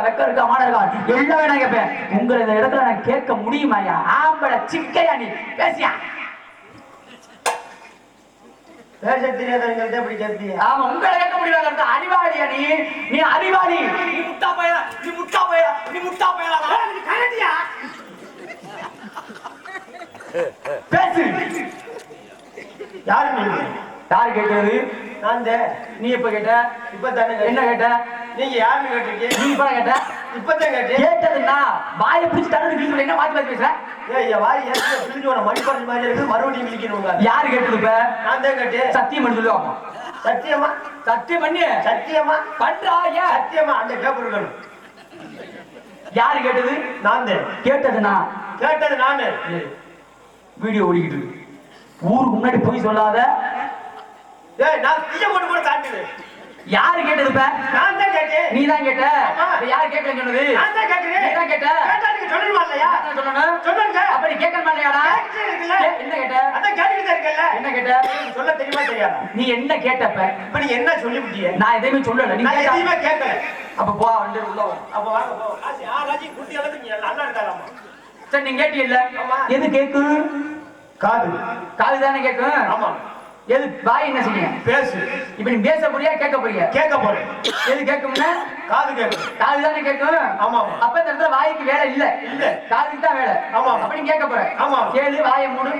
வெக்க இருக்கா மான இருக்கா எல்லாமே நான் கேட்பேன்? உங்களை இந்த இடத்துல நான் கேட்க முடியுமாயா ஆம்பளை சிக்கையா நீ? பேசியா? பேச தெரியாதவங்கள்ட்ட இப்படி கேட்பீங்க? ஆமா உங்களை கேட்க முடியாது அறிவாளியா நீ? நீ அறிவாளி. நீ முட்டா பயலா நீ முட்டா பயலா நீ முட்டா பயலா. நீ கரடியா? பேசு. யாரு யார் கேட்கறது? நான் நீ எப்ப கேட்ட? இப்ப தானே என்ன. கேட்ட? நீங்க யாருன்னு கேட்டிருக்கீங்க? நீ இப்ப கேட்ட? இப்பதான் கேட்டேன். கேட்டதுன்னா வாயை பிடிச்சி தரது கிழிச்சு என்ன மாத்தி மாத்தி பேசுற? ஏய் வாய் ஏற்கனவே பிரிஞ்சு போன மணிப்பறஞ்சு மாதிரி இருக்குது. மறுபடியும் விழிக்கணுங்க யாரு கேட்டது இப்ப? நான் தான் கேட்டேன். சத்தியம் பண்ணி சொல்லுவாங்க சத்தியமா? சத்தியம் பண்ணி சத்தியமா? பண்றா ஏன் சத்தியமா? அந்த பேப்பர் இருக்கணும். யாரு கேட்டது? நான் தான். கேட்டது நானு வீடியோ ஓடிக்கிட்டு இருக்கு. ஊருக்கு முன்னாடி போய் சொல்லாத நான் தீய போட்டு கூட தாண்டுது யாரு கேட்டது இப்ப நான் தான் கேட்டேன். நீ தான் கேட்ட யாரு கேட்கல சொன்னது நான் தான் கேட்கிறேன் நீ தான் கேட்ட? கேட்டா நீங்க சொல்லணுமா இல்லையா? சொல்லணும். சொல்லுங்க. அப்ப நீ கேட்க மாட்டியாடா கேட்டுட்டே இருக்குல்ல. கே- என்ன கேட்ட? அதான் கேட்டுக்கிட்டு தான் இருக்கேன்ல என்ன கேட்ட? சொல்ல தெரியுமா தெரியாதா? நீ என்ன கேட்டப்ப? இப்ப நீங்க என்ன சொல்லிவிட்டீங்க நான் எதையுமே சொல்லல. நீ நான் கேட்டா? எதையுமே கேட்கல. அப்ப போ வந்து உள்ள வா. அப்ப வாங்க போ ராஜி ஆ ராஜி குட்டி அளவுக்கு நீங்க நல்லா இருக்காராமா சரி நீ கேட்டியல்ல. எது கேக்கு? காது. காது தானே கேக்கும் ஆமா. எது வாய் என்ன செய்ய பேசு. இப்ப நீ பேச போறியா கேட்க போறியா கேட்க போறேன். எது கேட்கும்னா காது கேட்கும். காது தானே கேட்கும்? ஆமா. அப்ப இந்த இடத்துல வாய்க்கு வேலை இல்ல. இல்ல. காதுக்கு தான் வேலை. ஆமா. அப்ப நீ கேட்க போற. ஆமா. கேளு வாயை மூடு.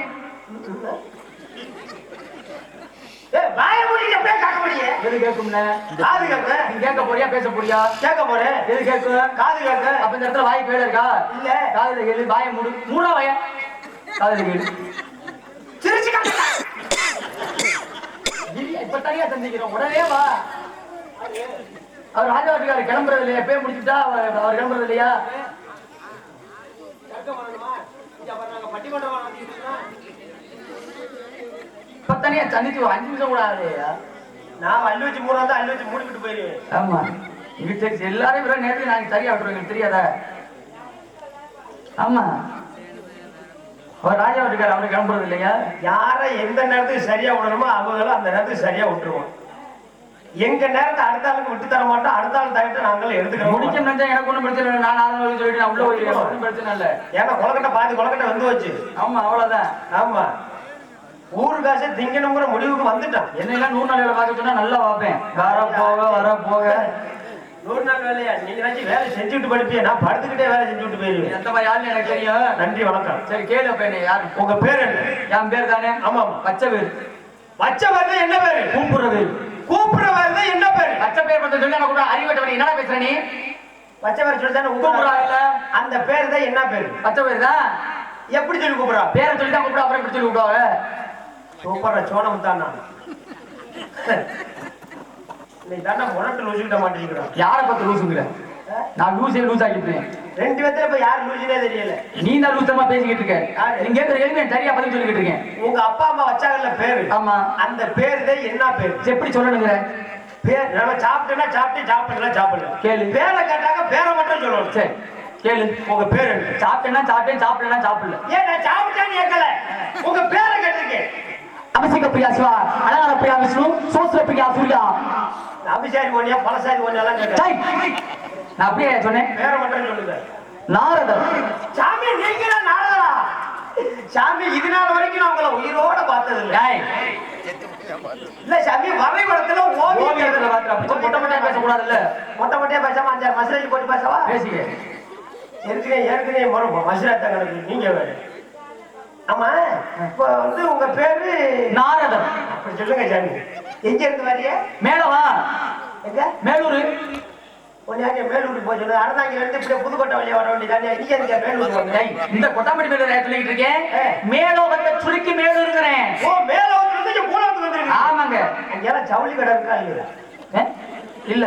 ஏய் வாய மூடிட்டு அப்படியே கேட்க முடியும் எது கேட்கும்னா காது கேட்க நீ கேட்க போறியா பேச போறியா? கேட்க போறேன். எது கேட்கும்? காது கேட்க. அப்ப இந்த இடத்துல வாய்க்கு வேலை இருக்கா? இல்ல. காதுல கேளு வாயை மூடு. மூடா வாய. காதுல கேளு. சிரிச்சு இப்ப தனியா சந்திக்கிறோம் உடனே வா. அவர் ராஜா வீட்டுக்காரர் கிளம்புறது இல்லையா? எப்பயே முடிச்சுட்டா அவர் கிளம்புறது இல்லையா. இப்ப தனியா சந்திச்சு அஞ்சு நிமிஷம் கூட ஆகலையா. நான் அள்ளி வச்சு மூணு வந்து அள்ளி வச்சு மூடிக்கிட்டு போயிருவேன் ஆமா. இங்க தெரிஞ்சு எல்லாரையும் விட நேரத்துக்கு நாங்க சரியா விட்டுருவோம் தெரியாதா? ஆமா. ராஜா வீட்டுக்காரர் அவரு கிளம்புறது இல்லையா யாரை எந்த நேரத்துக்கு சரியா விடணுமோ அவங்களும் அந்த நேரத்துக்கு சரியா விட்டுருவோம். எங்க நேரத்தை அடுத்த ஆளுக்கு விட்டு தர மாட்டோம் அடுத்த ஆள் தகிட்ட நாங்களும் எடுத்துக்கிறோம் முடிக்க நினைச்சா எனக்கு ஒண்ணும் பிரச்சனை இல்லை. நான் வழி சொல்லிட்டு நான் உள்ள போயிருக்கேன் ஒன்றும் பிரச்சனை இல்லை. ஏன்னா கொலக்கட்டை பாதி கொலக்கட்டை வந்து வச்சு ஆமா அவ்வளவுதான். ஆமா. ஊரு காசை திங்கணுங்கிற முடிவுக்கு வந்துட்டான். என்னெல்லாம் நூறு நாள் வேலை பார்க்க சொன்னா நல்லா பார்ப்பேன். வர போக வர போக. நூறு நாள் வேலையா? நீங்க நினைச்சு வேலை செஞ்சுட்டு படிப்பியா? நான் படுத்துக்கிட்டே வேலை செஞ்சு விட்டு போயிருவேன். எந்த மாதிரி ஆளுன்னு எனக்கு தெரியும். நன்றி வணக்கம். சரி கேளு அப்ப என்ன யாரு? உங்க பேர் என்ன? என் பேர் தானே? ஆமா பச்சை பேர். வச்ச பேர்ல என்ன பேரு? கூப்பிடுற பேர் கூப்பிடுற பேர்ல என்ன பேரு? பச்சை பேர் மட்டும் சொல்லி கூட அறிவட்டவன் என்னடா பேசுற நீ? வச்ச பேர் சொல்லி தானே கூப்பிடுறா இல்ல? அந்த பேர் தான் என்ன பேரு? பச்சை பேர் தான்? எப்படி சொல்லி கூப்பிடுறா? பேரை சொல்லி தான் கூப்பிட அப்புறம் இப்படி சொல்லி கூப்பிடுவாங்க? சூப்பரா சோனம் தான் நான் நீ தானே முரட்டு லூசிக்கிட்ட மாட்டேங்கிறான் யாரை பார்த்து லூசுங்கிற? நான் லூசே லூஸ் ஆகிட்டேன் ரெண்டு பேர்த்துல இப்ப யார் லூசினே தெரியல. நீ தான் லூசமா பேசிக்கிட்டு இருக்க? நீங்க கேள்வி எனக்கு சரியா பதில் சொல்லிக்கிட்டு இருக்கேன். உங்க அப்பா அம்மா வச்சாங்கல்ல பேரு? ஆமா. அந்த பேர் தான் என்ன பேரு? எப்படி சொல்லணுங்கிற? பேர் நம்ம சாப்பிட்டேன்னா சாப்பிட்டு சாப்பிடலாம் சாப்பிடல. கேளு. பேரை கேட்டாங்க பேரை மட்டும் சொல்லணும். சரி கேளு. உங்க பேர் சாப்பிட்டேன்னா சாப்பிட்டேன் சாப்பிடலன்னா சாப்பிடல. ஏன் நான் சாப்பிட்டேன்னு கேட்கல. உங்க பேரை கேட்டிருக்கேன். அபிஷேக பிரியா சிவா அலங்கார பிரியா விஷ்ணு சோஸ்திர பிரியா சூர்யா. அபிஷாரி ஒன்னியா பலசாரி கேட்கல சை! நான் அப்படியே சொன்னேன். பேரை மட்டும் சொல்லுங்க. நாரதர். சாமி நீங்க நாரதரா? சாமி இது நாள் வரைக்கும் நான் உங்களை உயிரோட பார்த்தது இல்ல இல்ல சாமி வரைபடத்துல ஓவியத்துல மொட்டை மொட்டையா பேசக்கூடாதுல்ல? மொட்டை மொட்டையா பேசாம அஞ்சாறு மசிலேஜ் போட்டு பேசவா? பேசிக்க ஏற்கனவே ஏற்கனவே மசிராத்தா கணக்கு நீங்க வேறு. ஆமா. இப்ப வந்து உங்க பேரு? நாரதர் அப்படி சொல்லுங்க சாமி எங்க இருந்து வரிய மேலவா? எங்க? மேலூர். கொஞ்சம் மேலூருக்கு போய் இருந்து புதுக்கோட்டை வழியா வர வேண்டியதானே நீங்க எங்க மேலூர் இந்த கொட்டாம்படி மேலூர் சொல்லிட்டு இருக்கேன். மேலோகத்தை சுருக்கி மேலூருங்கிறேன். ஓ மேல வந்து பூலாத்துக்கு வந்துருக்கு ஆமாங்க. அங்கெல்லாம் ஜவுளி கடை இருக்கா இல்லையா? இல்ல.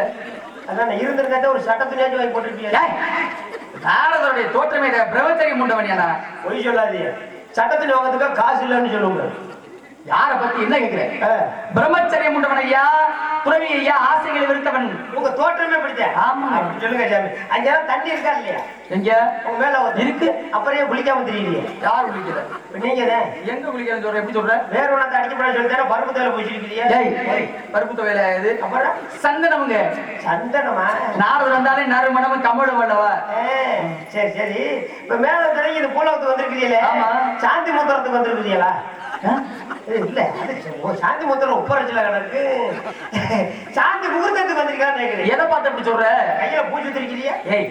அதான் இருந்திருந்தா ஒரு சட்ட துணியாச்சும் வாங்கி போட்டுருப்பீங்க டேய், நாரதருடைய தோற்றமே பிரம்மச்சரி முண்டவனியானா பொய் சொல்லாதீங்க. சட்டத்து துணி வாங்கிறதுக்கு காசு இல்லைன்னு சொல்லுங்க. யார பத்தி என்ன கேக்குற? ஆ. பிரம்மச்சரியம் உண்டவன் ஐயா துறவி ஐயா ஆசைகளை வெறுத்தவன். உங்க தோற்றமே பிடிச்ச ஆமா. அப்படி சொல்லுங்க சாமி. அங்கெல்லாம் தண்ணி இருக்கா இல்லையா? எங்க? உங்க மேல இருக்கு. அப்புறம் குளிக்காம தெரியலையே யார் குளிக்கிற? நீங்க எங்க குளிக்கிறேன்னு சொல்ற எப்படி சொல்ற? வேற ஒண்ணு அடிச்சு போட சொல்லி தானே பருப்பு தேவை போயிச்சிருக்கீங்க பருப்பு துவையில இது? அப்புறம்? சந்தனமுங்க. சந்தனமா? நாரது வந்தாலே நறு மணமும் கமழும் அல்லவா ஏ, சரி சரி. இப்ப மேல தொடங்கி இந்த பூலவத்துக்கு வந்திருக்கிறீங்களே. ஆமா. சாந்தி முத்திரத்துக்கு வந்திருக்கிறீங்களா? இல்ல சாந்தி முத்திரம் உப்பரச்சில கணக்கு சாந்தி முகூர்த்தத்துக்கு வந்திருக்கான்னு நினைக்கிறேன் எதை பார்த்து அப்படி சொல்ற? கையில வச்சிருக்கிறீங்க ஏய்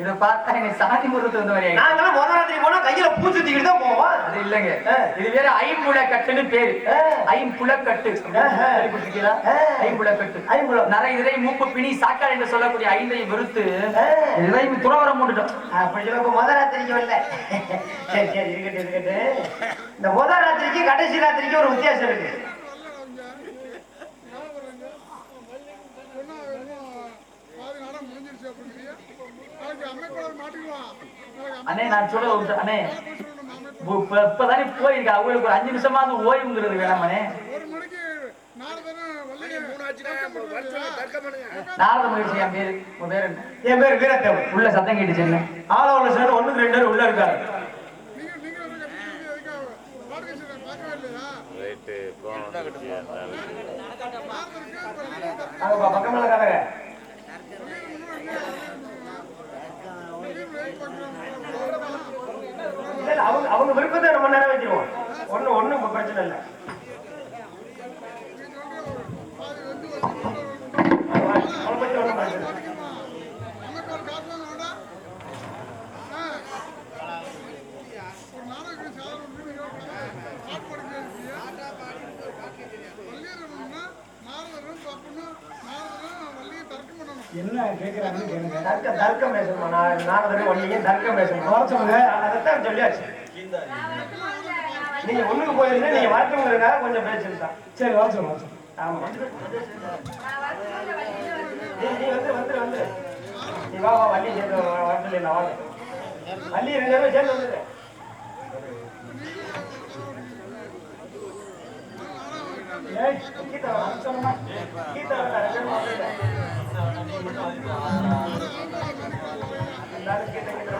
இத பார்த்தா எனக்கு சாதி முகூர்த்தம் வந்த மாதிரி நாங்களாம் முதல் ராத்திரி போனா கையில பூச்சி தூக்கிட்டு தான் போவோம் அது இல்லைங்க. இது வேற ஐம்புல கட்டுன்னு பேரு. ஐம்புல கட்டு ஆஹா. கேள்விப்பட்டிருக்கீங்களா? ஐம்புல கட்டு ஐம்புலம். நரை இறை மூப்பு பிணி சாக்காடு என்று சொல்லக்கூடிய ஐந்தை வெறுத்து. இதையும் துறவரம் போட்டுட்டோம் அப்படி சொல்ல முதல் ராத்திரிக்கு வரல சரி சரி இருக்கட்டும் இருக்கட்டும் இந்த முதல் ராத்திரிக்கு கடைசி ராத்திரிக்கு ஒரு வித்தியாசம் இருக்கு அண்ணே நான் சொல்ல ஒரு அண்ணே. இப்ப- இப்ப- இப்பதானே போயிருக்கா? அவங்களுக்கு ஒரு அஞ்சு நிமிஷமாவது ஓய்வுங்கிறது வேணாமண்ணே நாரத மகிழ்ச்சி என் பேரு உன் பேரு என்ன? என் பேர் வீரத்தேவன். உள்ள சத்தம் கேட்டுச்சு என்ன? ஆளவள சார் ஒண்ணுக்கு ரெண்டு பேர் உள்ள இருக்காரு. நீங்க நீங்க ஒரு கட்டி எதுக்காக பாடகேஸ்வரரை பார்க்கவே இல்லையா ரைட்டு போனோம் நாரதனுக்கு இப்ப வள்ளியும் தர்க்கம் அங்க பா- பக்கத்துல இருக்காங்க வள்ளியும் வெயிட் பண்றாங்க இல்ல, இல்ல, அவங்க அவங்க விருப்பத்தை நம்ம நேரம் வச்சிருவோம். ஒண்ணு இப்ப பிரச்சனை இல்ல. தப்புன்னு நாரதரும் வள்ளியும் தர்க்கம் பண்ணணும் தர்க்க தர்க்கம் பேசணுமா? நான் நாரதனை ஒன்னையும் தர்க்கம் பேசணும்? சொல்லியாச்சு. நீங்க ஒண்ணுக்கு போயிருந்தா நீங்க வரட்டுங்கிறதுக்காக கொஞ்சம் பேசிருந்தான் சரி வர சொல்லு வர சொல்லு ஆமா நீ வந்து வந்து வந்து நீ வா வா வள்ளி சேர்ந்து வர நான் வாங்க வள்ளி ரெண்டு பேரும் சேர்ந்து வந்துரு ஏய், கீதா வா, கீதா எல்லாரும் கீதா கீதா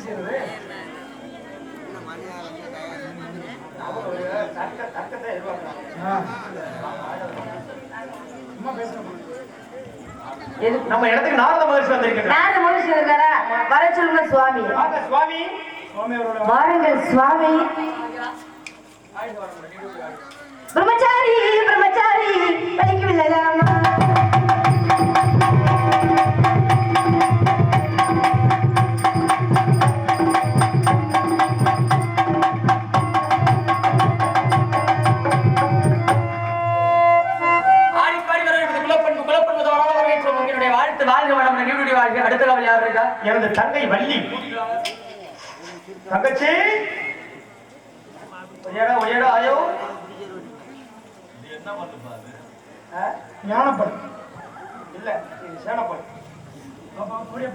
செய்யறது? நம்ம இடத்துக்கு நாரத மகர்ஷி வந்திருக்கிறார் நாரத மகரிஷி வந்தாரா வர சொல்லுங்க சுவாமி. சுவாமி. வாருங்கள் சுவாமி. பிரம்மச்சாரி பிரம்மச்சாரி பலிக்கு வாழ்க்கை அடுத்த காவல் யார் இருக்கா? எனது தங்கை வள்ளி. தங்கச்சி? ஒய்யாடா ஒய்யாடா ஆயோ. ஞானப்பன். இல்ல சேனப்பன். பாப்பா, அப்படியே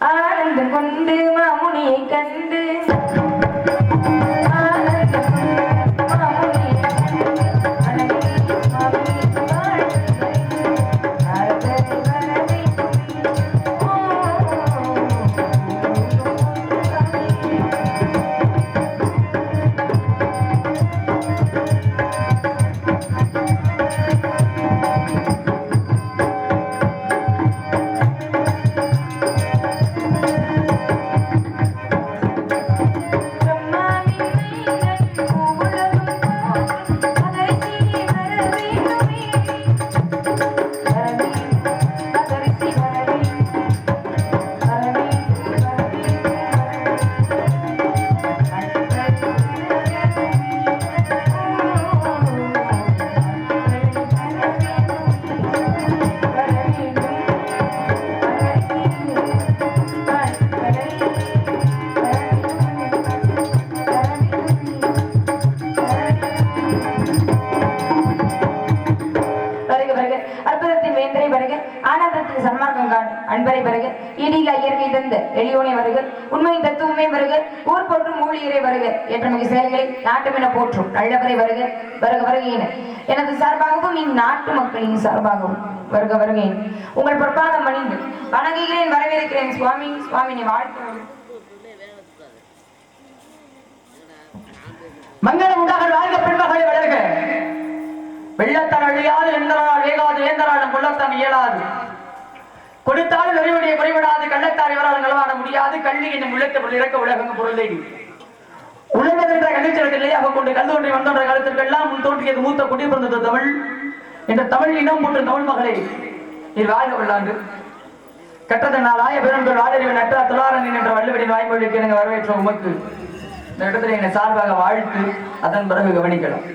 ஆனந்த கொண்டு மாமுனியை கண்டு செயல்களை நாட்டுமென போற்றும். கள்ளவரை வருக வருக வருகையின. எனது சார்பாகவும் இந்நாட்டு மக்களின் சார்பாகவும் வருக வருகையின். உங்கள் பிரபாதம் மணிந்து வணங்குகிறேன் வரவேற்கிறேன் சுவாமி சுவாமினை வாழ்த்து. மங்களம் உண்டாக வாழ்க பெண்மகளை வளர்க. வெள்ளத்தால் அழியாது எந்தனால் வேகாது ஏந்தனாலும் கொள்ளத்தான் இயலாது. கொடுத்தாலும் நிறைவுடைய குறைவிடாது கள்ளத்தார் இவரால் நலவாட முடியாது. கல்வி என்னும் உள்ளத்தை பொருள் இறக்க உலகம் பொருளை உலகென்ற கல்விச்சலத்தை நிலையாக கொண்டு கல்லூரி வந்தோன்ற காலத்திற்கெல்லாம் முன் தோன்றியது மூத்த குடி பிறந்தது தமிழ். என்ற தமிழ் இனம் போன்ற தமிழ் மகளே நீர் வாழ்க வல்லாண்டு. கற்றதனால் ஆய பெரும்பெரு ஆதரவு நட்டா துளாரணின் என்ற வள்ளுவரின் வாய்மொழிக்கு எனக்கு வரவேற்ற உமக்கு. இந்த இடத்துல என்னை சார்பாக வாழ்த்து அதன் பிறகு கவனிக்கலாம்.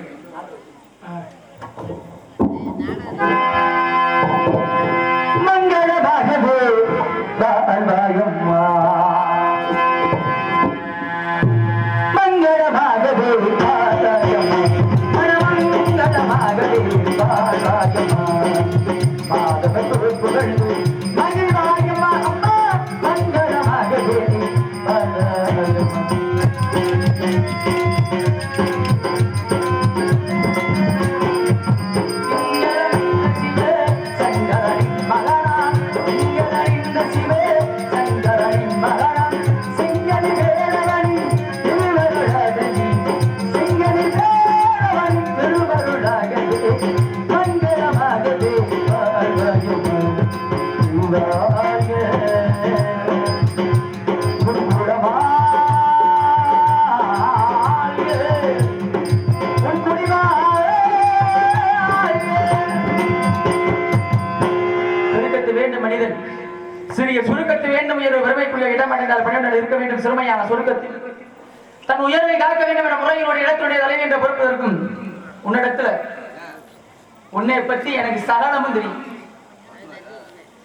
பத்தி எனக்கு சகலமும் தெரியும்.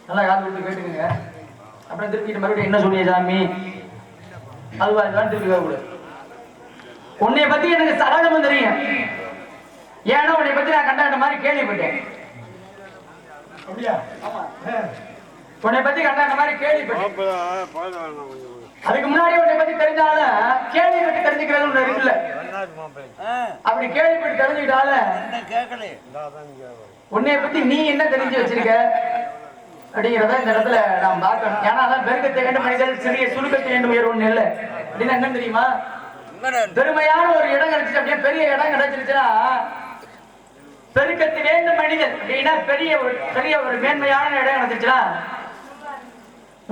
நல்லா காது விட்டு கேட்டுக்கங்க. அப்புறம் திருப்பிட்டு மறுபடியும் என்ன சொன்னீங்க சாமி? அதுவா திருப்பி வரக்கூடாது உன்னை பத்தி எனக்கு சகலமும் தெரியும். ஏன்னா உன்னை பத்தி நான் கண்டாண்ட மாதிரி கேள்விப்பட்டேன். அப்படியா? உன்னை பத்தி கண்டாண்ட மாதிரி கேள்விப்பட்டேன். அதுக்கு முன்னாடி உன்னை பத்தி தெரிஞ்சாலும் கேள்விப்பட்டு தெரிஞ்சுக்கிறது ஒண்ணு இருக்குல்ல அப்படி கேள்விப்பட்டு தெரிஞ்சுக்கிட்டால உன்னை பத்தி நீ என்ன தெரிஞ்சு வச்சிருக்க? அப்படிங்கிறத இந்த இடத்துல நாம் பார்க்கணும். ஏன்னா அதான் பெருக்கத்தை கண்டு மனிதர் சிறிய சுருக்கத்தை கண்டு உயர் ஒண்ணு இல்லை. அப்படின்னா என்ன தெரியுமா? பெருமையான ஒரு இடம் கிடைச்சிச்சு அப்படியே பெரிய இடம் கிடைச்சிருச்சுன்னா பெருக்கத்தை வேண்டும் மனிதன் அப்படின்னா பெரிய ஒரு பெரிய ஒரு மேன்மையான இடம் கிடைச்சிருச்சுன்னா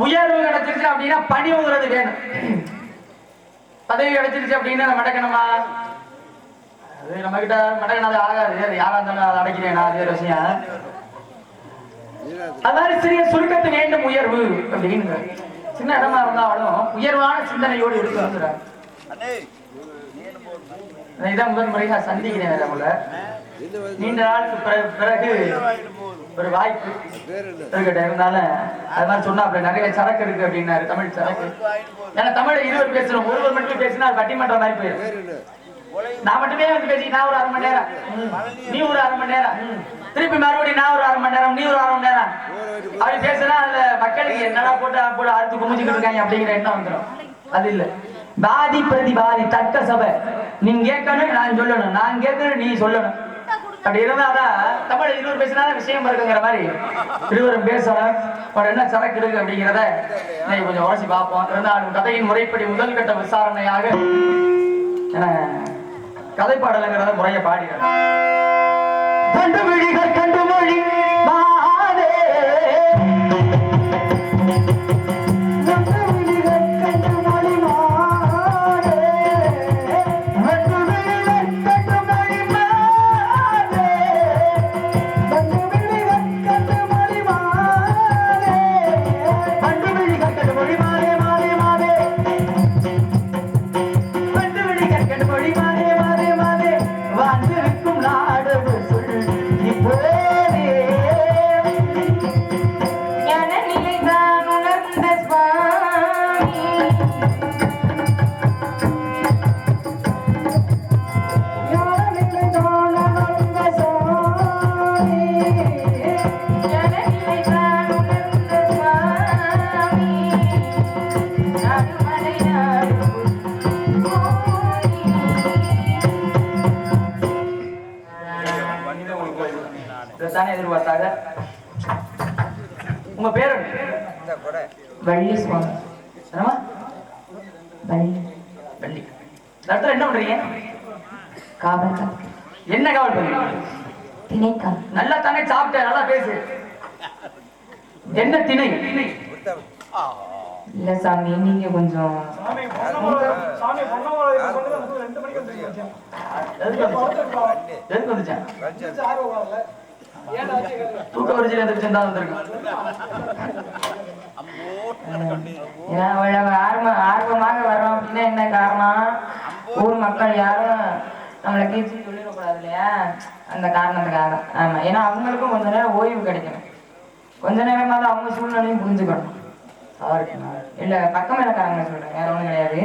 உயர்வு கிடைச்சிருச்சு அப்படின்னா பணிவுங்கிறது வேணும். பதவி கிடைச்சிருச்சு அப்படின்னா மடக்கணுமா அது நம்ம கிட்ட மடக்கினாலே ஆகாது யாரா இருந்தாலும் அதை அடைக்கிறேன். அது வேற விஷயம். அதாவது சிறிய சுருக்கத்து வேண்டும் உயர்வு அப்படின்னு சின்ன இடமா இருந்தாலும் உயர்வான சிந்தனையோடு எடுத்து வந்துடுறாங்க இதான் முதன் முறையாக நான் சந்திக்கிறேன் நம்மள நீண்ட நாளுக்கு பிறகு ஒரு வாய்ப்பு இருக்கட்டும் இருந்தாலும் அது மாதிரி சொன்னா அப்படி நிறைய சரக்கு இருக்கு அப்படின்னாரு தமிழ் சரக்கு. ஏன்னா தமிழ் இருவர் பேசுறோம். ஒருவர் மட்டும் பேசினா அது பட்டிமன்ற மாதிரி போயிடும். நான் மட்டுமே வந்து பேசி நான் ஒரு அரை மணி நேரம். நீ ஒரு அரை மணி நேரம். திருப்பி மறுபடியும் நான் ஒரு அரை மணி நேரம் நீ ஒரு அரை மணி நேரம். அப்படி பேசினா அதுல மக்களுக்கு என்னடா போட்டு போட்டு அறுத்து குமிச்சுக்கிட்டு இருக்காங்க அப்படிங்கிற எண்ணம் வந்துடும் அது இல்ல. பாதி பிரதி பாதி தக்க சபை. நீங்க கேட்கணும் நான் சொல்லணும். நான் கேட்கணும் நீ சொல்லணும். அப்படி இருந்தாதான் தமிழ் இருவர் பேசினா விஷயம் இருக்குங்கிற மாதிரி இருவரும் பேசணும் அவர் என்ன சரக்கு இருக்கு அப்படிங்கிறத இன்னைக்கு கொஞ்சம் உரசி பார்ப்போம். இருந்தாலும் கதையின் முறைப்படி முதல் கட்ட விசாரணையாக என கதை பாடலுங்கிறத முறைய பாடினேன் கண்டு மொழிகள் கண்டு மொழி மாதே. வள்ளி சுவாமி வள்ளி வள்ளி என்ன பண்றீங்க? என்ன கவல் பண்றீங்க? நல்லா தானே சாப்பிட்டேன் நல்லா பேசு. என்ன திணை? இல்ல சாமி நீங்க கொஞ்சம்? எதுக்கு வந்துச்சேன் தூக்க வரிசையில் எந்திரிச்சு தான் வந்திருக்கேன் ஆர்வ ஆர்வமாக வர்றோம். அப்படின்னா என்ன காரணம்? ஊர் மக்கள் யாரும் நம்மளை கீழ்ச்சி சொல்லிடக்கூடாது இல்லையா அந்த காரணத்துக்காக ஆமா. ஏன்னா அவங்களுக்கும் கொஞ்ச நேரம் ஓய்வு கிடைக்கணும். கொஞ்ச நேரமாவது அவங்க சூழ்நிலையும் புரிஞ்சுக்கணும். இல்ல பக்கம் இலக்காரங்களை சொல்றேன். வேற ஒண்ணும் கிடையாது.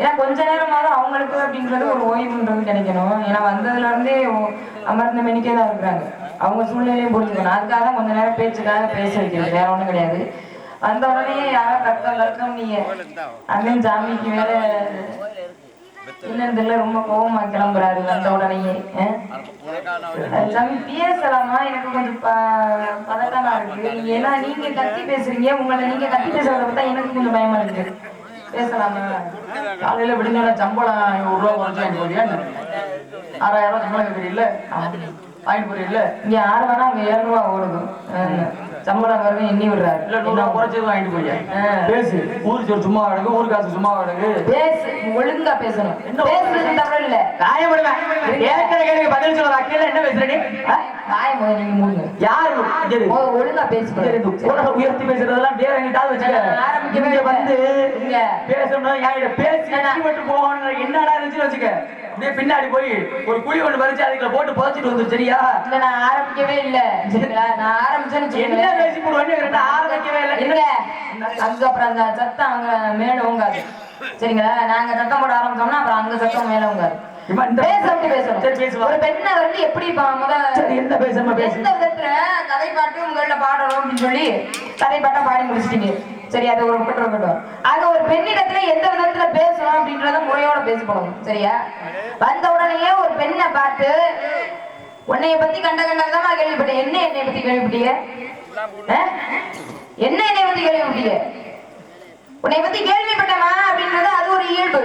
ஏன்னா கொஞ்ச நேரமாவது அவங்களுக்கு அப்படின்றது ஒரு ஓய்வுன்றது கிடைக்கணும். ஏன்னா வந்ததுல இருந்தே அமர்ந்த மெனிக்கே தான் இருக்கிறாங்க. அவங்க சூழ்நிலையும் புரிஞ்சுக்கணும். அதுக்காக தான் கொஞ்ச நேரம் பேச்சுக்காக பேச வைக்கிறது வேற ஒண்ணும் கிடையாது. அந்த உடனே யாரும் கத்தம் கத்தம் நீங்க அண்ணன் சாமிக்கு வேற என்னன்னு தெரியல ரொம்ப கோவமா கிளம்புறாரு. வந்த உடனேயே எல்லாமே பேசலாமா? எனக்கு கொஞ்சம் பதட்டமா இருக்கு. ஏன்னா நீங்க கத்தி பேசுறீங்க. உங்களை நீங்க கத்தி பேசுறத பார்த்தா எனக்கு கொஞ்சம் பயமா இருக்கு. பேசலாமா? காலையில விடுங்க சம்பளம் ஒரு ரூபா குறைச்சு ஆறாயிரம் ரூபாய் சம்பளம் கேட்குறீல்ல வாங்கி போறீல்ல? இங்க ஆறு வேணா அங்க ஏழு ரூபா ஓடுது. சம்பளம் வருது எண்ணி விடுறாரு. இல்ல நூறு குறைச்சது வாங்கிட்டு போறியா ஆ. பேசு. சும்மா ஊரு காசு சும்மா கிடக்கு பேசு. ஒழுங்கா பேசணும். பேசுறது இல்ல. நியாயப்படுவேன் கேட்கிற கேள்விக்கு பதில் அக்கீழ என்ன பேசுற நீ? ஆ? வாய முதல்ல நீங்க மூடுங்க. யாரு? இங்க ஒழுங்கா பேசு இங்க இரு. இந்த குரலை உயர்த்தி பேசுறதெல்லாம் வேற எங்கிட்டாவது வச்சுக்க. ஆரம்பிக்கவே இங்க. வந்து இங்க. பேசணும் யார்கிட்ட பேசி பெற்று போகணும் என்னடா இருந்துச்சு வச்சுக்க. அப்படியே பின்னாடி போய் ஒரு குழி ஒண்ணு பறிச்சு அதுக்குள்ள போட்டு புதைச்சிட்டு வந்து சரியா? இல்ல நான் ஆரம்பிக்கவே இல்ல. சரிங்களா நான் ஆரம்பிச்சேன்னு என்ன வச்சுக்கோங்களேன். பேசி போடுவேன்னு ஆரம்பிக்கவே இல்லை. இல்ல. அங்க அப்புறம் அந்த சத்தம் அங்க மேல ஓங்காது. சரிங்களா? நாங்க சத்தம் போட ஆரம்பிச்சோம்னா அப்புறம் அங்க சத்தம் மேல பேசுவா. ஒரு பெண்ணை வந்து எப்படி என்ன பேசு. எந்த விதத்துல கதை பாட்டு உங்கள பாடணும் அப்படின்னு சொல்லி கதை பாட்டா பாடி முடிச்சிட்டீங்க. சரி அதை ஒரு பக்கம் இருக்கட்டும் ஆக ஒரு பெண்ணிடத்துல எந்த விதத்துல பேசணும் அப்படின்றத முறையோட பேசி போகணும் சரியா? வந்த உடனேயே ஒரு பெண்ணை பார்த்து உன்னைய பத்தி கண்ட கண்ட விதமா கேள்விப்பட்டேன். என்ன என்னை பத்தி கேள்விப்பட்டீங்க? என்ன என்னை பத்தி கேள்விப்பட்டீங்க? உன்னை பத்தி கேள்விப்பட்டமா அப்படின்றது அது ஒரு இயல்பு.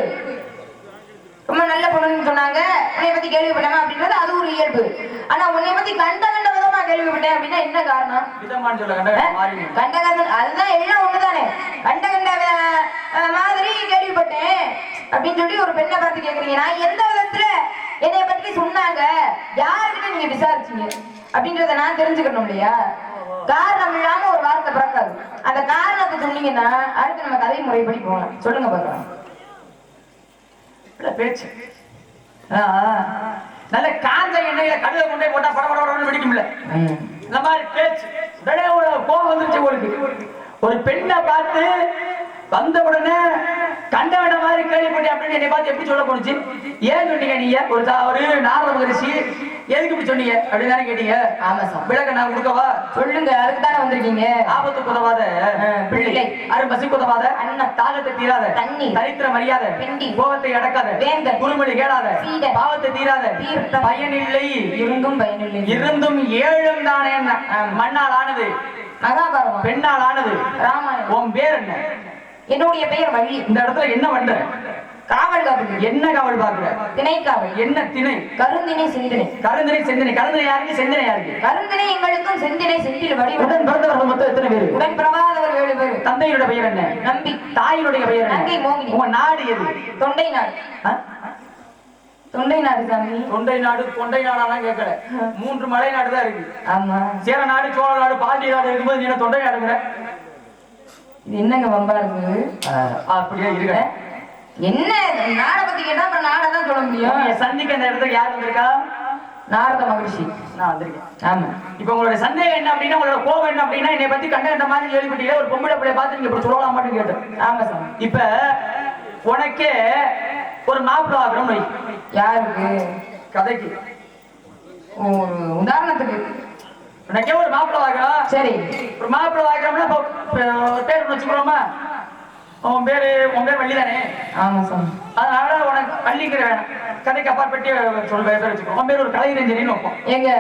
ரொம்ப நல்ல பொண்ணுன்னு சொன்னாங்க. உன்னை பத்தி கேள்விப்பட்டமா அப்படின்றது அது ஒரு இயல்பு. ஆனா உன்னை பத்தி கண்ட கண்ட விதமா கேள்விப்பட்டேன் அப்படின்னா என்ன காரணம்? விதமான்னு சொல்ல கண்ட கண்ட அதுதான் எல்லாம் ஒண்ணுதானே? கண்ட மாதிரி கேள்விப்பட்டேன் அப்படின்னு சொல்லி ஒரு பெண்ணை பார்த்து கேக்குறீங்க. நான் எந்த விதத்துல என்னைய பத்தி சொன்னாங்க? யாருக்கிட்ட நீங்க விசாரிச்சீங்க? அப்படின்றத நான் தெரிஞ்சுக்கணும் இல்லையா? காரணம் இல்லாம ஒரு வார்த்தை பிறக்காது. அந்த காரணத்தை சொன்னீங்கன்னா அடுத்து நம்ம கதை முறைப்படி போகலாம். சொல்லுங்க பார்க்கலாம். பேச்சு. ஆ, ஆ. நல்ல காஞ்ச எண்ணெயில கடுகு கொண்டே போட்டா படபட பட வெடிக்கும்ல இந்த மாதிரி பேச்சு. உடனே ஒரு கோபம் வந்துருச்சு உங்களுக்கு. ஒரு பெண்ணை பார்த்து வந்த உடனே கண்ட விட மாதிரி கேள்விப்பட்டேன் அப்படின்னு என்னை பார்த்து எப்படி சொல்ல போனுச்சு ஏன் சொன்னீங்க நீங்க? ஒரு ஒரு நாரத மகரிஷி எதுக்கு இப்படி சொன்னீங்க? அப்படின்னு தானே கேட்டீங்க? ஆமா சார். விளக்க நான் கொடுக்கவா? சொல்லுங்க அதுக்கு தானே வந்திருக்கீங்க? ஆபத்து குதவாத பிள்ளை. அரும் பசி குதவாத அன்னம். தாகத்தை தீராத. தண்ணி. தரித்திர மரியாத பெண்டி. கோபத்தை அடக்காத. வேந்தன். குறுமொழி கேளாத. சீடன். பாவத்தை தீராத. பயனில்லை. இருந்தும் பயனில்லை. இருந்தும் ஏழும் தானே? மண்ணால் ஆனது. மகாபாரதம். பெண்ணால் ஆனது. ராமாயணம். உன் பேர் என்ன? என்னுடைய பெயர் வள்ளி. இந்த இடத்துல என்ன பண்ற காவல் காப்பு என்ன காவல் பாக்குற திணைக்காவல் என்ன திணை? கருந்தினை சிந்தினை கருந்தினை செந்தினை கருந்தினை யாருக்கு? செந்தினை யாருக்கு? கருந்தினை எங்களுக்கும் செந்தினை செந்தில் வடிவம். உடன் பிறந்தவர்கள் மொத்தம் எத்தனை பேரு? உடன் பிரபாதவர் ஏழு பேர். தந்தையினுடைய பெயர் என்ன? நம்பி. தாயினுடைய பெயர் நங்கை மோகினி. உங்க நாடு எது? தொண்டை நாடு? தொண்டை நாடு சாமி. தொண்டை நாடு தொண்டை நாடாலாம் கேட்கல. மூன்று மலை நாடு தான் இருக்கு. ஆமா. சேர நாடு சோழ நாடு பாண்டிய நாடு இருக்கும்போது நீ தொண்டை நாடுங்கிற? இது என்னங்க வம்பா இருக்கு அப்படியே இருக்க என்ன? நாடை பத்தி கேட்டா அப்புறம் நாடை தான் சொல்ல முடியும்? சந்திக்க இந்த இடத்துக்கு யார் வந்திருக்கா? நாரத மகிழ்ச்சி நான் வந்திருக்கேன். ஆமா. இப்ப உங்களோட சந்தேகம் என்ன அப்படின்னா உங்களோட கோபம் என்ன அப்படின்னா என்னை பத்தி கண்ட கண்ட மாதிரி கேள்விப்பட்டீங்க ஒரு பொம்பளை பிள்ளை பார்த்து நீங்க இப்படி சொல்லலாமான்னு கேட்டேன். ஆமா சாமி இப்ப உனக்கே ஒரு மாப்பிள்ளை ஆகிறோம் வை. யாருக்கு? கதைக்கு. உதாரணத்துக்கு. உனக்கே ஒரு மாப்பிள்ளை ஆகிறோம் சரி. ஒரு மாப்பிள்ளை ஆகிறோம்னா பேர் வச்சுக்கிறோமா? உன் பேரு உன் பேர் வள்ளி தானே ஆமா சாமி. அதனால உனக்கு பள்ளிங்கிற வேணாம். கதைக்கு அப்பாற்பட்டு சொல்ற பேர் வச்சுக்கோ. உன் பேர் ஒரு கலைஞரின்னு வைப்போம். ஏங்க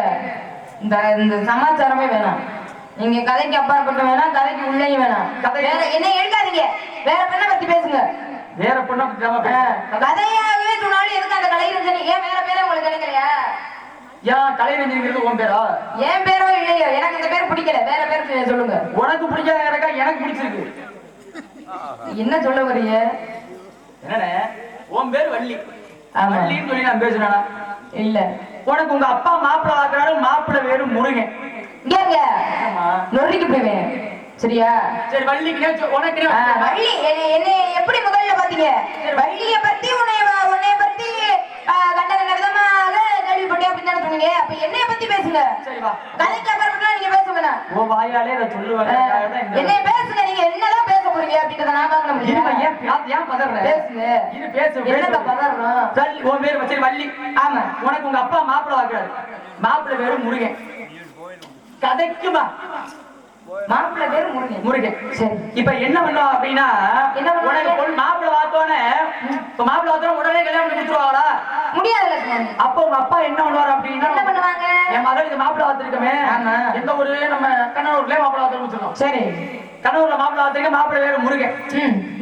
இந்த இந்த சமாச்சாரமே வேணாம். நீங்க கதைக்கு அப்பாற்பட்ட வேணாம் கதைக்கு உள்ளேயும் வேணாம். கதை- வேற என்ன எடுக்காதீங்க. வேற பெண்ணை பத்தி பேசுங்க. வேற பொண்ணை பத்தி. கதையாகவே சொன்னாலும் எதுக்கு அந்த கலைரஞ்சனி ஏன் வேற பேரே உங்களுக்கு கிடைக்கலையா ஏன் கலைஞரிங்கிறது உன் பேரா? ஏன் பேரோ இல்லையோ? எனக்கு இந்த பேர் பிடிக்கல. வேற பேர் சொல்லுங்க. உனக்கு பிடிக்காத எனக்கா எனக்கு பிடிச்சிருக்கு. என்ன சொல்ல வரீங்க என்னண்ணே? உன் பேர் வள்ளி. ஆமா. வள்ளின்னு சொல்லி நான் பேசுறேனா? இல்ல. உனக்கு உங்க அப்பா மாப்பிள்ளை ஆக்குறாரு மாப்பிள்ளை பேரு முருகன். இங்க. நொறுக்கி போயிடுவேன் சரியா? சரி உனக்கு வள்ளி என்னை எப்படி முதல்ல பாத்தீங்க வள்ளிய பத்தி உன்னை உன்னை பத்தி கண்ட கண்ட விதமாக கேள்விப்பட்டேன் அப்படின்னு தானே சொன்னீங்க. அப்ப என்னைய பத்தி பேசுங்க. சரி வா. கதைக்கு அப்புறமா நீங்க பேசுங்க உன் வாயாலே அதை சொல்லுவேன். என்னை பேசுங்க. நீங்க என்னதான் போறீங்க அப்படின்றத நான் ஏன் ஏன் பதற பேசுங்க இது பேசு பேசு. பதறோம் சரி, உன் பேர் வச்சு வள்ளி. ஆமா உனக்கு உங்க அப்பா மாப்பிள்ளை ஆக்குறாரு. மாப்பிள்ளை பேரு முருகன். கதைக்குமா? மாப்பிள்ளை பேரு முருகன். முருகன். சரி. இப்ப என்ன பண்ணுவா அப்படின்னா என்ன மாப்பிள்ளை பார்த்தோன்னே இப்ப மாப்பிள்ளை பார்த்தோன்னே உடனே கல்யாணம் கொடுத்துருவாங்களா? முடியாது அப்போ உங்க அப்பா என்ன பண்ணுவாரு அப்படின்னா என்ன பண்ணுவாங்க? என் மகளுக்கு மாப்பிள்ளை பார்த்திருக்கமே. எந்த ஊரு? நம்ம கண்ணூர்லயே மாப்பிள்ளை பார்த்து சரி. கண்ணூர்ல மாப்பிள்ளை பார்த்திருக்க மாப்பிள்ளை பேரு முருகன்.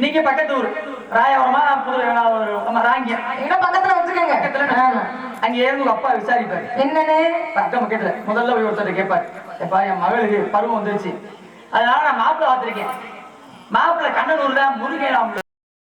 நீங்க பக்கத்து ஊர். ராயவரமா புது நம்ம ராங்கியம் எங்க பக்கத்துல வச்சுக்கோங்க. அங்க உங்க அப்பா விசாரிப்பாரு. என்னன்னு பக்கம் பக்கத்துல. முதல்ல போய் ஒருத்தர் கேட்பாரு எப்பா என் மகளுக்கு பருவம் வந்துருச்சு. அதனால நான் மாப்பிள்ளை பார்த்திருக்கேன். மாப்பிள்ளை கண்ணனூர்ல முருகன்